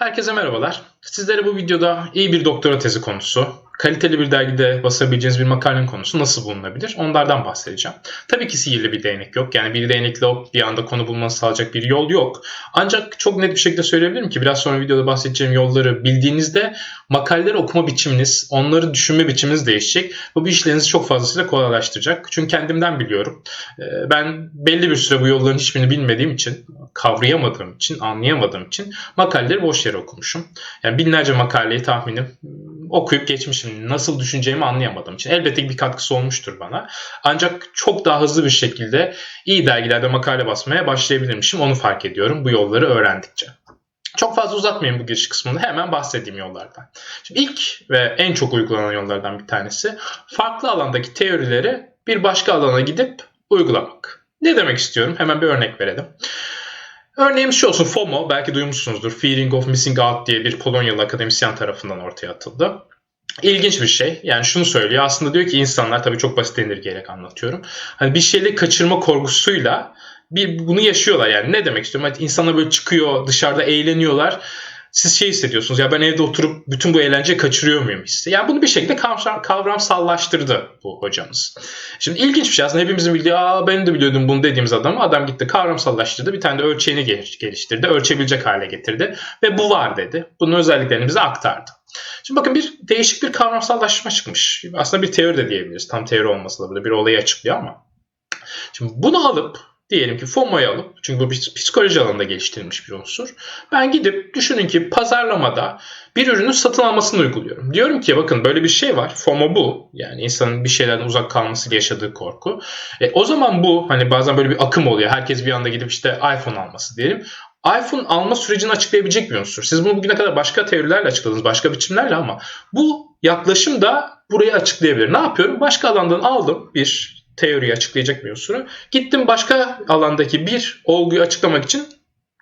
Herkese merhabalar. Sizlere bu videoda iyi bir doktora tezi konusu, kaliteli bir dergide basabileceğiniz bir makalenin konusu nasıl bulunabilir onlardan bahsedeceğim. Tabii ki sihirli bir değnek yok. Yani bir değnekle bir anda konu bulmanızı sağlayacak bir yol yok. Ancak çok net bir şekilde söyleyebilirim ki biraz sonra videoda bahsedeceğim yolları bildiğinizde makaleleri okuma biçiminiz, onları düşünme biçiminiz değişecek. Bu bir işlerinizi çok fazlasıyla kolaylaştıracak. Çünkü kendimden biliyorum. Ee, Ben belli bir süre bu yolların hiçbirini bilmediğim için, kavrayamadığım için, anlayamadığım için makaleleri boş yere okumuşum. Yani binlerce makaleyi tahminim okuyup geçmişim. Nasıl düşüneceğimi anlayamadığım için. Elbette bir katkısı olmuştur bana. Ancak çok daha hızlı bir şekilde iyi dergilerde makale basmaya başlayabilirmişim. Onu fark ediyorum bu yolları öğrendikçe. Çok fazla uzatmayayım bu giriş kısmını. Hemen bahsedeyim yollardan. Şimdi ilk ve en çok uygulanan yollardan bir tanesi farklı alandaki teorileri bir başka alana gidip uygulamak. Ne demek istiyorum? Hemen bir örnek verelim. Örneğimiz şu olsun FOMO belki duymuşsunuzdur. Fearing of Missing Out diye bir Polonyalı akademisyen tarafından ortaya atıldı. İlginç bir şey. Yani şunu söylüyor. Aslında diyor ki insanlar tabii çok basit indirgeyerek anlatıyorum. Hani bir şeyleri kaçırma korkusuyla bir bunu yaşıyorlar yani. Ne demek istiyorum? Hani insanlar böyle çıkıyor, dışarıda eğleniyorlar. Siz şey hissediyorsunuz ya ben evde oturup bütün bu eğlenceyi kaçırıyor muyum hissi. Yani bunu bir şekilde kavram, kavramsallaştırdı bu hocamız. Şimdi ilginç bir şey aslında hepimizin bildiği aa ben de biliyordum bunu dediğimiz adam adam gitti kavramsallaştırdı bir tane de ölçeğini geliştirdi ölçebilecek hale getirdi ve bu var dedi. Bunun özelliklerini bize aktardı. Şimdi bakın bir değişik bir kavramsallaşma çıkmış. Aslında bir teori de diyebiliriz. Tam teori olmasa da burada bir olayı açıklıyor ama. Şimdi bunu alıp diyelim ki FOMO'yu alıp çünkü bu bir psikoloji alanında geliştirilmiş bir unsur. Ben gidip düşünün ki pazarlamada bir ürünün satın almasını uyguluyorum. Diyorum ki bakın böyle bir şey var. FOMO bu. Yani insanın bir şeylerden uzak kalması yaşadığı korku. E, o zaman bu hani bazen böyle bir akım oluyor. Herkes bir anda gidip işte iPhone alması diyelim iPhone alma sürecini açıklayabilecek bir unsur. Siz bunu bugüne kadar başka teorilerle açıkladınız, başka biçimlerle ama bu yaklaşım da burayı açıklayabilir. Ne yapıyorum? Başka alandan aldım bir teoriyi açıklayacak bir unsuru. Gittim başka alandaki bir olguyu açıklamak için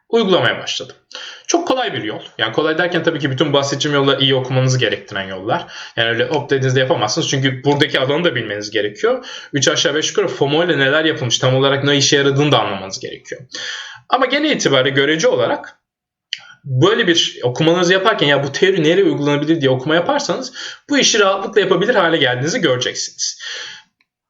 uygulamaya başladım. Çok kolay bir yol. Yani kolay derken tabii ki bütün bahsedeceğim yollar iyi okumanızı gerektiren yollar. Yani öyle hop dediğinizde yapamazsınız. Çünkü buradaki alanı da bilmeniz gerekiyor. 3 aşağı 5 yukarı FOMO ile neler yapılmış tam olarak ne işe yaradığını da anlamanız gerekiyor. Ama gene itibariyle görece olarak böyle bir okumanızı yaparken ya bu teori nereye uygulanabilir diye okuma yaparsanız bu işi rahatlıkla yapabilir hale geldiğinizi göreceksiniz.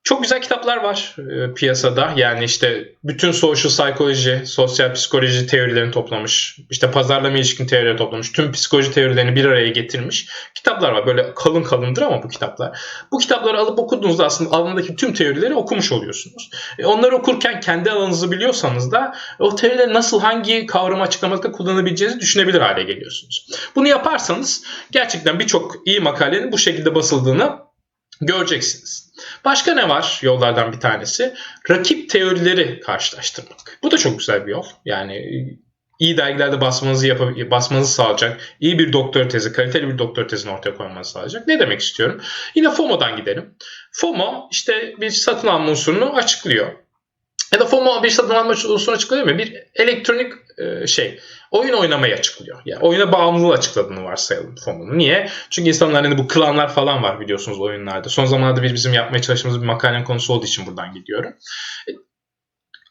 Çok güzel kitaplar var e, piyasada. Yani işte bütün social psychology, sosyal psikoloji teorilerini toplamış. işte pazarlama ilişkin teorileri toplamış. Tüm psikoloji teorilerini bir araya getirmiş. Kitaplar var. Böyle kalın kalındır ama bu kitaplar. Bu kitapları alıp okuduğunuzda aslında alandaki tüm teorileri okumuş oluyorsunuz. E, onları okurken kendi alanınızı biliyorsanız da o teorileri nasıl hangi kavramı açıklamakta kullanabileceğinizi düşünebilir hale geliyorsunuz. Bunu yaparsanız gerçekten birçok iyi makalenin bu şekilde basıldığını göreceksiniz. Başka ne var yollardan bir tanesi? Rakip teorileri karşılaştırmak. Bu da çok güzel bir yol. Yani iyi dergilerde basmanızı yap basmanızı sağlayacak, iyi bir doktor tezi, kaliteli bir doktor tezini ortaya koymanızı sağlayacak. Ne demek istiyorum? Yine FOMO'dan gidelim. FOMO işte bir satın alma unsurunu açıklıyor. Ya da FOMO bir satın alma unsurunu açıklıyor mu? Bir elektronik e, şey oyun oynamayı açıklıyor. Yani oyuna bağımlılığı açıkladığını varsayalım FOMO'nun. Niye? Çünkü insanlar hani bu klanlar falan var biliyorsunuz oyunlarda. Son zamanlarda bir bizim yapmaya çalıştığımız bir makalenin konusu olduğu için buradan gidiyorum. E,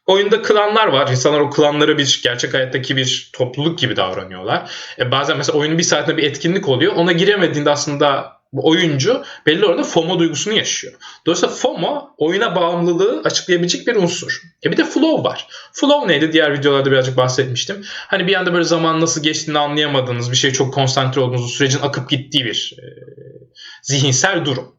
oyunda klanlar var. İnsanlar o klanlara bir gerçek hayattaki bir topluluk gibi davranıyorlar. E bazen mesela oyunun bir saatinde bir etkinlik oluyor. Ona giremediğinde aslında oyuncu belli oranda FOMO duygusunu yaşıyor. Dolayısıyla FOMO oyuna bağımlılığı açıklayabilecek bir unsur. E bir de flow var. Flow neydi? Diğer videolarda birazcık bahsetmiştim. Hani bir anda böyle zaman nasıl geçtiğini anlayamadığınız, bir şeye çok konsantre olduğunuz, sürecin akıp gittiği bir e, zihinsel durum.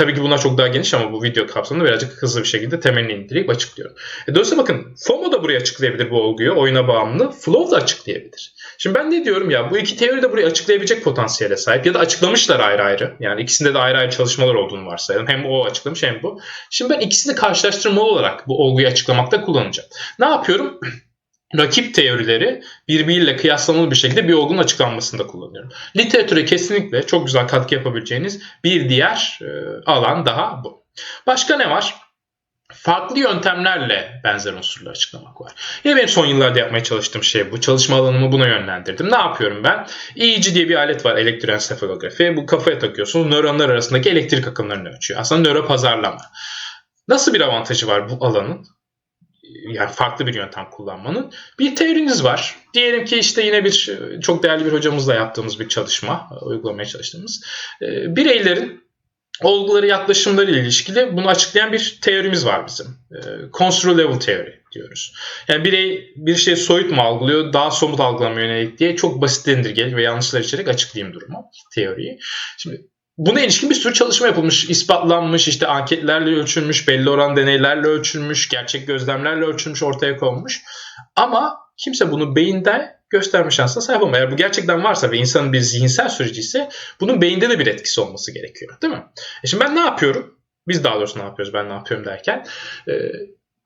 Tabii ki bunlar çok daha geniş ama bu video kapsamında birazcık hızlı bir şekilde temelini indireyip açıklıyorum. E, dolayısıyla bakın FOMO da buraya açıklayabilir bu olguyu, oyuna bağımlı. Flow da açıklayabilir. Şimdi ben ne diyorum ya bu iki teori de burayı açıklayabilecek potansiyele sahip ya da açıklamışlar ayrı ayrı. Yani ikisinde de ayrı ayrı çalışmalar olduğunu varsayalım. Hem o açıklamış hem bu. Şimdi ben ikisini karşılaştırmalı olarak bu olguyu açıklamakta kullanacağım. Ne yapıyorum? rakip teorileri birbiriyle kıyaslamalı bir şekilde bir olgunun açıklanmasında kullanıyorum. Literatüre kesinlikle çok güzel katkı yapabileceğiniz bir diğer e, alan daha bu. Başka ne var? Farklı yöntemlerle benzer unsurları açıklamak var. Yine benim son yıllarda yapmaya çalıştığım şey bu. Çalışma alanımı buna yönlendirdim. Ne yapıyorum ben? EEG diye bir alet var elektroensefalografi. Bu kafaya takıyorsunuz. Nöronlar arasındaki elektrik akımlarını ölçüyor. Aslında nöro pazarlama. Nasıl bir avantajı var bu alanın? Yani farklı bir yöntem kullanmanın bir teoriniz var. Diyelim ki işte yine bir çok değerli bir hocamızla yaptığımız bir çalışma, uygulamaya çalıştığımız. E, bireylerin olguları yaklaşımları ile ilişkili bunu açıklayan bir teorimiz var bizim. E, construal level teori diyoruz. Yani birey bir şey soyut mu algılıyor, daha somut algılamaya yönelik diye çok basitlendirgeli ve yanlışlar içerek açıklayayım durumu, teoriyi. Şimdi Buna ilişkin bir sürü çalışma yapılmış, ispatlanmış, işte anketlerle ölçülmüş, belli oran deneylerle ölçülmüş, gerçek gözlemlerle ölçülmüş, ortaya konmuş. Ama kimse bunu beyinde gösterme şansına sahip olmuyor. Eğer bu gerçekten varsa ve insanın bir zihinsel süreci ise bunun beyinde de bir etkisi olması gerekiyor. Değil mi? E şimdi ben ne yapıyorum? Biz daha doğrusu ne yapıyoruz ben ne yapıyorum derken. E,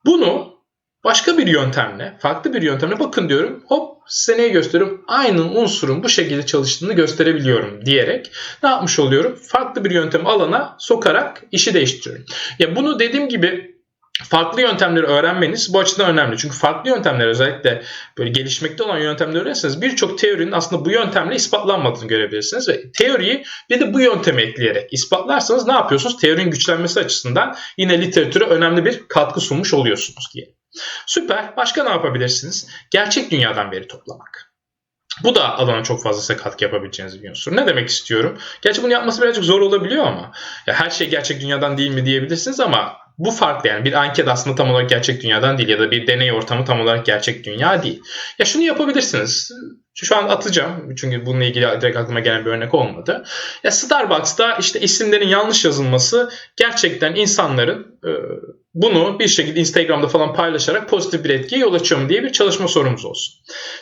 bunu başka bir yöntemle, farklı bir yöntemle bakın diyorum. Hop size neyi gösteriyorum? Aynı unsurun bu şekilde çalıştığını gösterebiliyorum diyerek ne yapmış oluyorum? Farklı bir yöntem alana sokarak işi değiştiriyorum. Ya bunu dediğim gibi farklı yöntemleri öğrenmeniz bu açıdan önemli. Çünkü farklı yöntemler özellikle böyle gelişmekte olan yöntemleri öğrenirseniz birçok teorinin aslında bu yöntemle ispatlanmadığını görebilirsiniz. Ve teoriyi bir de bu yönteme ekleyerek ispatlarsanız ne yapıyorsunuz? Teorinin güçlenmesi açısından yine literatüre önemli bir katkı sunmuş oluyorsunuz diye. Süper. Başka ne yapabilirsiniz? Gerçek dünyadan veri toplamak. Bu da alana çok fazla katkı yapabileceğiniz bir unsur. Ne demek istiyorum? Gerçi bunu yapması birazcık zor olabiliyor ama ya her şey gerçek dünyadan değil mi diyebilirsiniz ama bu farklı yani bir anket aslında tam olarak gerçek dünyadan değil ya da bir deney ortamı tam olarak gerçek dünya değil. Ya şunu yapabilirsiniz. Şu an atacağım çünkü bununla ilgili direkt aklıma gelen bir örnek olmadı. Ya Starbucks'ta işte isimlerin yanlış yazılması gerçekten insanların e, bunu bir şekilde Instagram'da falan paylaşarak pozitif bir etkiye yol açıyor mu diye bir çalışma sorumuz olsun.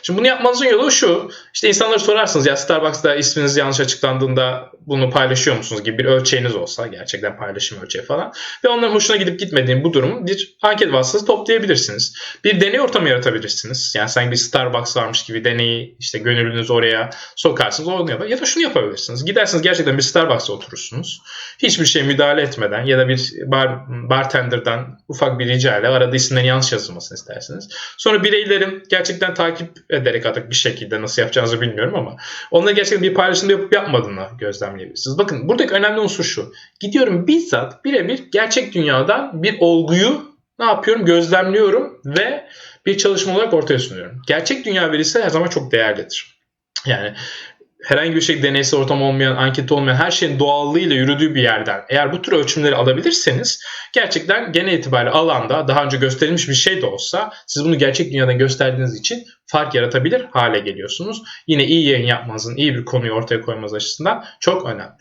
Şimdi bunu yapmanızın yolu şu. İşte insanlara sorarsınız ya Starbucks'ta isminiz yanlış açıklandığında bunu paylaşıyor musunuz gibi bir ölçeğiniz olsa gerçekten paylaşım ölçeği falan. Ve onların hoşuna gidip gitmediğini bu durumu bir anket vasıtası toplayabilirsiniz. Bir deney ortamı yaratabilirsiniz. Yani sanki bir Starbucks varmış gibi deneyi işte gönüllünüzü oraya sokarsınız. Onu yapar. Ya da şunu yapabilirsiniz. Gidersiniz gerçekten bir Starbucks'a oturursunuz. Hiçbir şeye müdahale etmeden ya da bir bar, bartender'dan ufak bir rica ile arada isimlerin yanlış yazılmasını istersiniz. Sonra bireylerin gerçekten takip ederek artık bir şekilde nasıl yapacağınızı bilmiyorum ama onunla gerçekten bir paylaşım yapıp yapmadığını gözlemleyebilirsiniz. Bakın buradaki önemli unsur şu. Gidiyorum bizzat birebir gerçek dünyadan bir olguyu ne yapıyorum? Gözlemliyorum ve bir çalışma olarak ortaya sunuyorum. Gerçek dünya verisi her zaman çok değerlidir. Yani herhangi bir şey deneysel ortam olmayan, anket olmayan her şeyin doğallığıyla yürüdüğü bir yerden eğer bu tür ölçümleri alabilirseniz gerçekten gene itibariyle alanda daha önce gösterilmiş bir şey de olsa siz bunu gerçek dünyadan gösterdiğiniz için fark yaratabilir hale geliyorsunuz. Yine iyi yayın yapmanızın, iyi bir konuyu ortaya koymanız açısından çok önemli.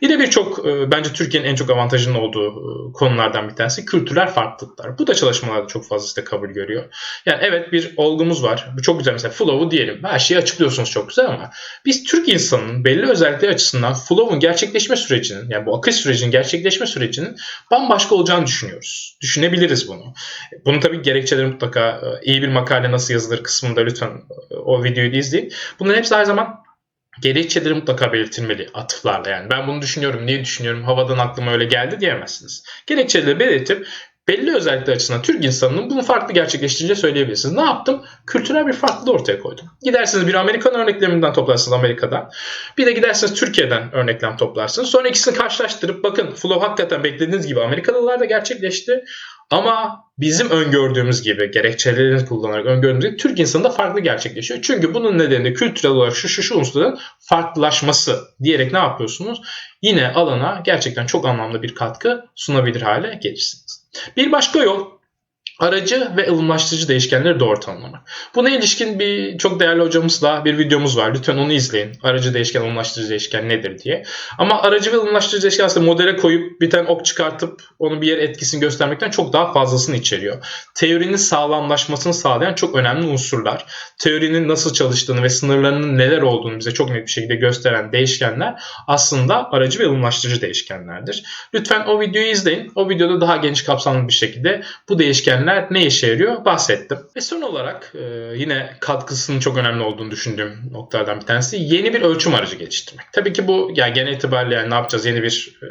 Yine birçok e, bence Türkiye'nin en çok avantajının olduğu e, konulardan bir tanesi kültürel farklılıklar. Bu da çalışmalarda çok fazla işte kabul görüyor. Yani evet bir olgumuz var. Bu çok güzel mesela flow'u diyelim. Her şeyi açıklıyorsunuz çok güzel ama biz Türk insanının belli özellikleri açısından flow'un gerçekleşme sürecinin yani bu akış sürecinin gerçekleşme sürecinin bambaşka olacağını düşünüyoruz. Düşünebiliriz bunu. Bunun tabii gerekçeleri mutlaka e, iyi bir makale nasıl yazılır kısmında lütfen o videoyu da izleyin. Bunların hepsi her zaman gerekçeleri mutlaka belirtilmeli atıflarla yani. Ben bunu düşünüyorum, niye düşünüyorum, havadan aklıma öyle geldi diyemezsiniz. Gerekçeleri belirtip belli özellikler açısından Türk insanının bunu farklı gerçekleştireceği söyleyebilirsiniz. Ne yaptım? Kültürel bir farklılık ortaya koydum. Gidersiniz bir Amerikan örneklerinden toplarsınız Amerika'dan. Bir de gidersiniz Türkiye'den örneklem toplarsınız. Sonra ikisini karşılaştırıp bakın flow hakikaten beklediğiniz gibi Amerikalılar da gerçekleşti. Ama bizim öngördüğümüz gibi gerekçelerini kullanarak öngördüğümüz gibi Türk insanında farklı gerçekleşiyor. Çünkü bunun nedeni de kültürel olarak şu şu şu unsurların farklılaşması diyerek ne yapıyorsunuz? Yine alana gerçekten çok anlamlı bir katkı sunabilir hale gelirsiniz. Bir başka yol aracı ve ılımlaştırıcı değişkenleri doğru tanımlamak. Buna ilişkin bir çok değerli hocamızla bir videomuz var. Lütfen onu izleyin. Aracı değişken, ılımlaştırıcı değişken nedir diye. Ama aracı ve ılımlaştırıcı değişken aslında modele koyup bir tane ok çıkartıp onun bir yer etkisini göstermekten çok daha fazlasını içeriyor. Teorinin sağlamlaşmasını sağlayan çok önemli unsurlar. Teorinin nasıl çalıştığını ve sınırlarının neler olduğunu bize çok net bir şekilde gösteren değişkenler aslında aracı ve ılımlaştırıcı değişkenlerdir. Lütfen o videoyu izleyin. O videoda daha geniş kapsamlı bir şekilde bu değişkenler değişkenler ne işe yarıyor bahsettim. Ve son olarak e, yine katkısının çok önemli olduğunu düşündüğüm noktalardan bir tanesi yeni bir ölçüm aracı geliştirmek. Tabii ki bu yani genel itibariyle yani ne yapacağız yeni bir e,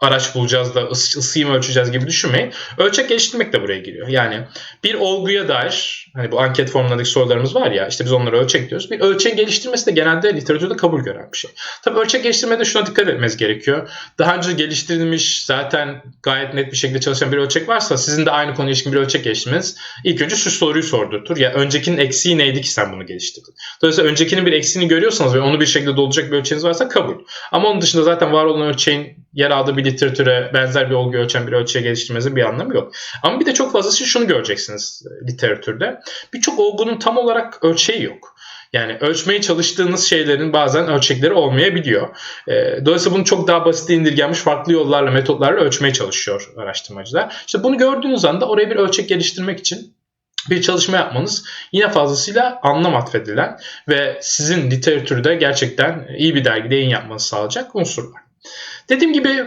araç bulacağız da ısı, ısıyı mı ölçeceğiz gibi düşünmeyin. Ölçek geliştirmek de buraya giriyor. Yani bir olguya dair hani bu anket formlarındaki sorularımız var ya işte biz onları ölçek diyoruz. Bir ölçek geliştirmesi de genelde literatürde kabul gören bir şey. Tabii ölçek geliştirmede şuna dikkat etmeniz gerekiyor. Daha önce geliştirilmiş zaten gayet net bir şekilde çalışan bir ölçek varsa sizin de aynı konuya ilişkin bir ölçek geliştirmeniz ilk önce şu soruyu sordurtur. Ya öncekinin eksiği neydi ki sen bunu geliştirdin? Dolayısıyla öncekinin bir eksiğini görüyorsanız ve onu bir şekilde dolacak bir ölçeğiniz varsa kabul. Ama onun dışında zaten var olan ölçeğin yer aldığı bir literatüre benzer bir olgu ölçen bir ölçeğe geliştirmenizin bir anlamı yok. Ama bir de çok fazlası şunu göreceksiniz e, literatürde. Birçok olgunun tam olarak ölçeği yok. Yani ölçmeye çalıştığınız şeylerin bazen ölçekleri olmayabiliyor. E, dolayısıyla bunu çok daha basit indirgenmiş farklı yollarla, metotlarla ölçmeye çalışıyor araştırmacılar. İşte bunu gördüğünüz anda oraya bir ölçek geliştirmek için bir çalışma yapmanız yine fazlasıyla anlam atfedilen ve sizin literatürde gerçekten iyi bir dergide yayın yapmanızı sağlayacak unsurlar. Dediğim gibi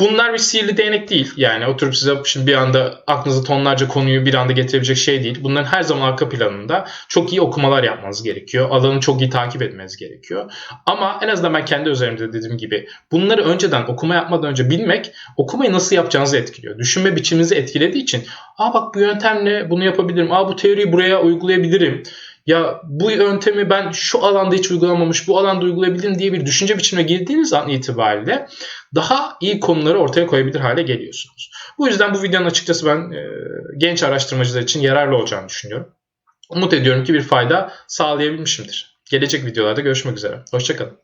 bunlar bir sihirli değnek değil. Yani oturup size şimdi bir anda aklınıza tonlarca konuyu bir anda getirebilecek şey değil. Bunların her zaman arka planında çok iyi okumalar yapmanız gerekiyor. Alanı çok iyi takip etmeniz gerekiyor. Ama en azından ben kendi üzerimde dediğim gibi bunları önceden okuma yapmadan önce bilmek okumayı nasıl yapacağınızı etkiliyor. Düşünme biçiminizi etkilediği için aa bak bu yöntemle bunu yapabilirim. Aa bu teoriyi buraya uygulayabilirim ya bu yöntemi ben şu alanda hiç uygulamamış, bu alanda uygulayabilirim diye bir düşünce biçimine girdiğiniz an itibariyle daha iyi konuları ortaya koyabilir hale geliyorsunuz. Bu yüzden bu videonun açıkçası ben e, genç araştırmacılar için yararlı olacağını düşünüyorum. Umut ediyorum ki bir fayda sağlayabilmişimdir. Gelecek videolarda görüşmek üzere. Hoşçakalın.